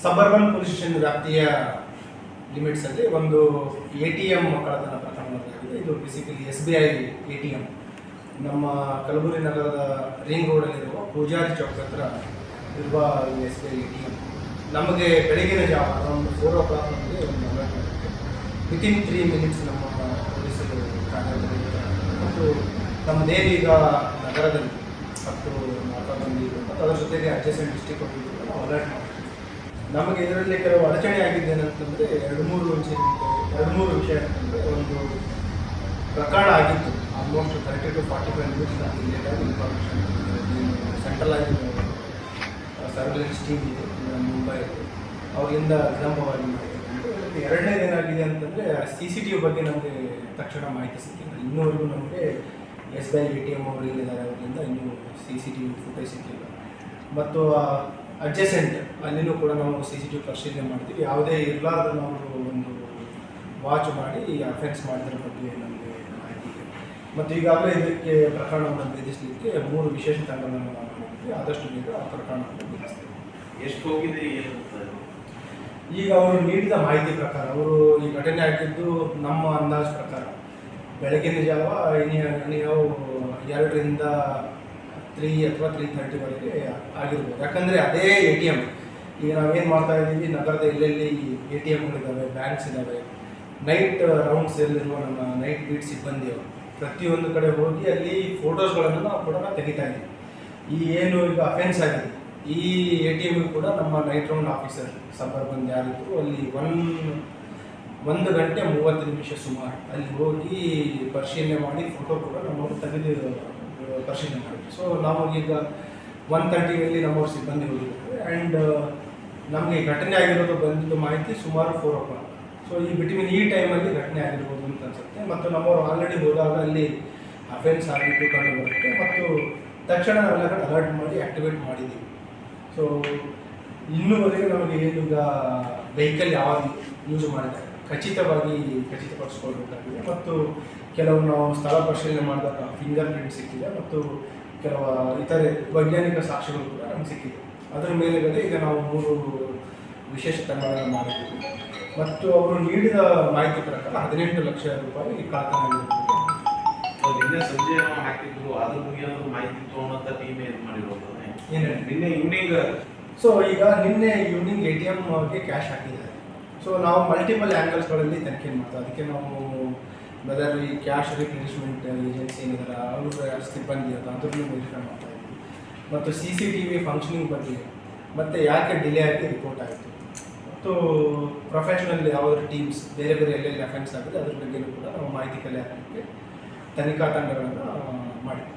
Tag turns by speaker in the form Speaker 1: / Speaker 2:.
Speaker 1: Mulbagal police station ವ್ಯಾಪ್ತಿಯ limits ಅಲ್ಲಿ ಒಂದು ಎ ಟಿ ಎಂ ಕಳ್ಳತನ ಪ್ರಕರಣವಾಗಿದೆ ಇದು basically S B I A T M. ನಮ್ಮ ಕಲಬುರಗಿ ನಗರದ ರಿಂಗ್ ರೋಡಲ್ಲಿರುವ ಪೂಜಾರಿ ಚೌಕ್ ಹತ್ರ ಇರುವ S B I A T M. ನಮಗೆ ಬೆಳಗಿನ ಜಾವ ಅರೌಂಡ್ ಫೋರ್ ಓ ಕ್ಲಾಕ್ ನಮಗೆ ಒಂದು ಅಲರ್ಟ್ ಮಾಡಿತ್ತು ವಿತಿನ್ ತ್ರೀ ಮಿನಿಟ್ಸ್ ನಮ್ಮ ಪೊಲೀಸರು ಮತ್ತು ನಮ್ಮದೇನೀಗ ನಗರದಲ್ಲಿ ಹತ್ತು ನಾಲ್ಕು ಮಂದಿ ಇದ್ರು ಮತ್ತು ಅದರ ಜೊತೆಗೆ ಅಡ್ಜಸ್ಟೆಂಟ್ ಡಿಸ್ಟಿಕ್ ಅಲರ್ಟ್ ಮಾಡಿದ್ವಿ ನಮಗೆ ಇದರಲ್ಲಿ ಕೆಲವು ಅಡಚಣೆ ಆಗಿದೆ ಏನಂತಂದರೆ ಎರಡು ಮೂರು ವಿಷಯ, ಎರಡು ಮೂರು ವಿಷಯ ಅಂತಂದರೆ ಒಂದು ಪ್ರಕರಣ ಆಗಿತ್ತು. Almost thirty to forty five minutes ಲೇಟಾಗಿ ಇನ್ಫಾರ್ಮೇಷನ್ ಸೆಂಟ್ರಲ್ ಆಗಿ ಸರ್ವೆಲೆನ್ಸ್ ಟೀಮ್ ಇದೆ ಮುಂಬೈ ಅವರಿಂದ ವಿಳಂಬವಾಗಿ ಮಾಡಿದೆ ಎರಡನೇದು ಏನಾಗಿದೆ ಅಂತಂದರೆ ಸಿ ಸಿ ಟಿ ವಿ ಬಗ್ಗೆ ನಮಗೆ ತಕ್ಷಣ ಮಾಹಿತಿ ಸಿಕ್ಕಿಲ್ಲ. ಇನ್ನೂವರೆಗೂ ನಮಗೆ S B I A T M ಅವರಿಂದ ಇನ್ನೂ C C T V footage ಸಿಕ್ಕಿಲ್ಲ. ಮತ್ತು ಅಡ್ಜಸೆಂಟ್ ಅಲ್ಲಿನೂ ಕೂಡ ನಾವು ಸಿ ಸಿ ಟಿ ವಿ ಪರಿಶೀಲನೆ ಮಾಡ್ತೀವಿ. ಯಾವುದೇ ಇರಲಾರ್ದ ನಾವು ಒಂದು ವಾಚ್ ಮಾಡಿ ಈ ಅಫೆನ್ಸ್ ಮಾಡಿದ್ರ ಬಗ್ಗೆ ನಮಗೆ ಮಾಹಿತಿ ಇದೆ. ಮತ್ತು ಈಗಾಗಲೇ ಇದಕ್ಕೆ ಪ್ರಕರಣವನ್ನು ಭೇದಿಸಲಿಕ್ಕೆ ಮೂರು ವಿಶೇಷ ತಂಡಗಳನ್ನು ನಾವು ಮಾಡಿದ್ವಿ ಆದಷ್ಟು ಬೇಗ ಆ ಪ್ರಕರಣವನ್ನು ಭೇದಿಸ್ತೇವೆ.
Speaker 2: ಎಷ್ಟು ಹೋಗಿದೆ?
Speaker 1: ಈಗ ಅವರು ನೀಡಿದ ಮಾಹಿತಿ ಪ್ರಕಾರ ಅವರು ಈ ಘಟನೆ ಆಗಿದ್ದು ನಮ್ಮ ಅಂದಾಜು ಪ್ರಕಾರ ಬೆಳಗಿನ ಜಾವ ನೀವು ಎರಡರಿಂದ ತ್ರೀ ಅಥವಾ ತ್ರೀ ತರ್ಟಿವರೆಗೆ ಆಗಿರ್ಬೋದು. ಯಾಕಂದರೆ ಅದೇ ಎ ಟಿ ಎಂ ಈಗ ನಾವೇನು ಮಾಡ್ತಾ ಇದ್ದೀವಿ ನಗರದ ಎಲ್ಲೆಲ್ಲಿ ಎ ಟಿ ಎಮ್ಗಳಿದ್ದಾವೆ ಬ್ಯಾಂಕ್ಸ್ ಇದ್ದಾವೆ ನೈಟ್ ರೌಂಡ್ಸ್ ಎಲ್ಲಿರುವ ನಮ್ಮ ನೈಟ್ ಬೀಟ್ ಸಿಬ್ಬಂದಿ ಅವರು ಪ್ರತಿಯೊಂದು ಕಡೆ ಹೋಗಿ ಅಲ್ಲಿ ಫೋಟೋಸ್ಗಳನ್ನು ನಾವು ಕೂಡ ತೆಗಿತಾ ಇದ್ದೀವಿ. ಈ ಏನು ಈಗ ಅಫೆನ್ಸ್ ಆಗಿದೆ ಈ ಎ ಟಿ ಎಂ ಕೂಡ ನಮ್ಮ ನೈಟ್ ರೌಂಡ್ ಆಫೀಸರ್ ಸಬರ್ ಬಂದು ಯಾರಿದ್ರು ಅಲ್ಲಿ ಒನ್ ಒಂದು ಗಂಟೆ ಮೂವತ್ತು ನಿಮಿಷ ಸುಮಾರು ಅಲ್ಲಿ ಹೋಗಿ ಪರಿಶೀಲನೆ ಮಾಡಿ ಫೋಟೋ ಕೂಡ ನಮ್ಮವರು ತೆಗೆದು ಆ, ಪರಿಶೀಲನೆ ಮಾಡಿದ್ವಿ ಸೊ ನಾವು ಈಗ ಒನ್ ತರ್ಟಿಯಲ್ಲಿ ನಮ್ಮವ್ರ ಸಿಬ್ಬಂದಿ ಹೋಗಿದ್ದಾರೆ ಆ್ಯಂಡ್ ನಮಗೆ ಘಟನೆ ಆಗಿರೋದು ಬಂದಿದ್ದು ಮಾಹಿತಿ ಸುಮಾರು ಫೋರ್ ಓ ಕ್ಲಾಕ್ ಸೊ ಈ ಬಿಟ್ವೀನ್ ಈ ಟೈಮಲ್ಲಿ ಘಟನೆ ಆಗಿರ್ಬೋದು ಅಂತ ಅನ್ಸುತ್ತೆ. ಮತ್ತು ನಮ್ಮವರು ಆಲ್ರೆಡಿ ಹೋದಾಗ ಅಲ್ಲಿ ಅಫೆನ್ಸ್ ಆಗಿದ್ದು ಕಂಡು ಬರುತ್ತೆ. ಮತ್ತು ತಕ್ಷಣ ನಾವೆಲ್ಲ ಅಲರ್ಟ್ ಮಾಡಿ ಆ್ಯಕ್ಟಿವೇಟ್ ಮಾಡಿದ್ದೀವಿ. ಸೊ ಇನ್ನೂವರೆಗೆ ನಮಗೆ ಏನು ಈಗ ವೆಹಿಕಲ್ ಯಾವಾಗ ಯೂಸ್ ಮಾಡಿದ್ದಾರೆ? ಖಚಿತವಾಗಿ ಖಚಿತಪಡಿಸ್ಕೊಳ್ಬೇಕಾಗಿದೆ ಮತ್ತು ಕೆಲವು ನಾವು ಸ್ಥಳ ಪರಿಶೀಲನೆ ಮಾಡಿದಾಗ ಫಿಂಗರ್ ಪ್ರಿಂಟ್ ಸಿಕ್ಕಿದೆ ಮತ್ತು ಕೆಲವು ಇತರೆ ವೈಜ್ಞಾನಿಕ ಸಾಕ್ಷ್ಯಗಳು ಕೂಡ ನಮ್ಗೆ ಸಿಕ್ಕಿದೆ. ಅದರ ಮೇಲೆಗಡೆ ಈಗ ನಾವು ಮೂರು ವಿಶೇಷ ತಂಡಗಳನ್ನು ಮಾಡಿದ್ದೀವಿ. ಮತ್ತು ಅವರು ನೀಡಿದ ಮಾಹಿತಿ ಪ್ರಕಾರ ಹದಿನೆಂಟು ಲಕ್ಷ ರೂಪಾಯಿ ಈ
Speaker 2: ಕಾರ್ಖಾನೆ ನಿನ್ನೆ ಸಂಜೆ ಹಾಕಿದ್ರು ಅದ್ರ ಬಗ್ಗೆ ಏನಾದ್ರು ಮಾಹಿತಿ ತಗೊಂಡಂತ ಟೀಮ್
Speaker 1: ಏನು ಮಾಡಿರೋದು?
Speaker 2: ನಿನ್ನೆ ಈವ್ನಿಂಗ್
Speaker 1: ಸೊ ಈಗ ನಿನ್ನೆ ಈವ್ನಿಂಗ್ ಎ ಟಿ ಎಮ್ಗೆ ಕ್ಯಾಶ್ ಹಾಕಿದ್ದಾರೆ. ಸೊ ನಾವು ಮಲ್ಟಿಪಲ್ ಆ್ಯಂಗಲ್ಸ್ಗಳಲ್ಲಿ ತನಿಖೆ ಮಾಡ್ತೀವಿ. ಅದಕ್ಕೆ ನಾವು ವೆದರ್ ಈ ಕ್ಯಾಶ್ ರಿಪ್ಲೇಸ್ಮೆಂಟ್ ಏಜೆನ್ಸಿ ಏನಿದ್ದಾರೆ ಅವರು ಸಿಬ್ಬಂದಿ ಅದು ಅದನ್ನು ವೆರಿಫೈ ಮಾಡ್ತಾ ಇದ್ದೀವಿ. ಮತ್ತು C C T V functioning ಬಗ್ಗೆ, ಮತ್ತು ಯಾಕೆ ಡಿಲೇ ಆಗಿ ರಿಪೋರ್ಟ್ ಆಯಿತು. ಮತ್ತು ಪ್ರೊಫೆಷ್ನಲ್ ಯಾವ್ದಾದ್ರು ಟೀಮ್ಸ್ ಬೇರೆ ಬೇರೆ ಎಲ್ಲೆಲ್ಲಿ ಅಫೆನ್ಸ್ ಆಗಿದೆ, ಅದ್ರ ಬಗ್ಗೆಯೂ ಕೂಡ ನಾವು ಮಾಹಿತಿ ಕಲೆ ಹಾಕಲಿಕ್ಕೆ ತನಿಖಾ ತಂಡಗಳನ್ನು ಮಾಡಿದ್ವಿ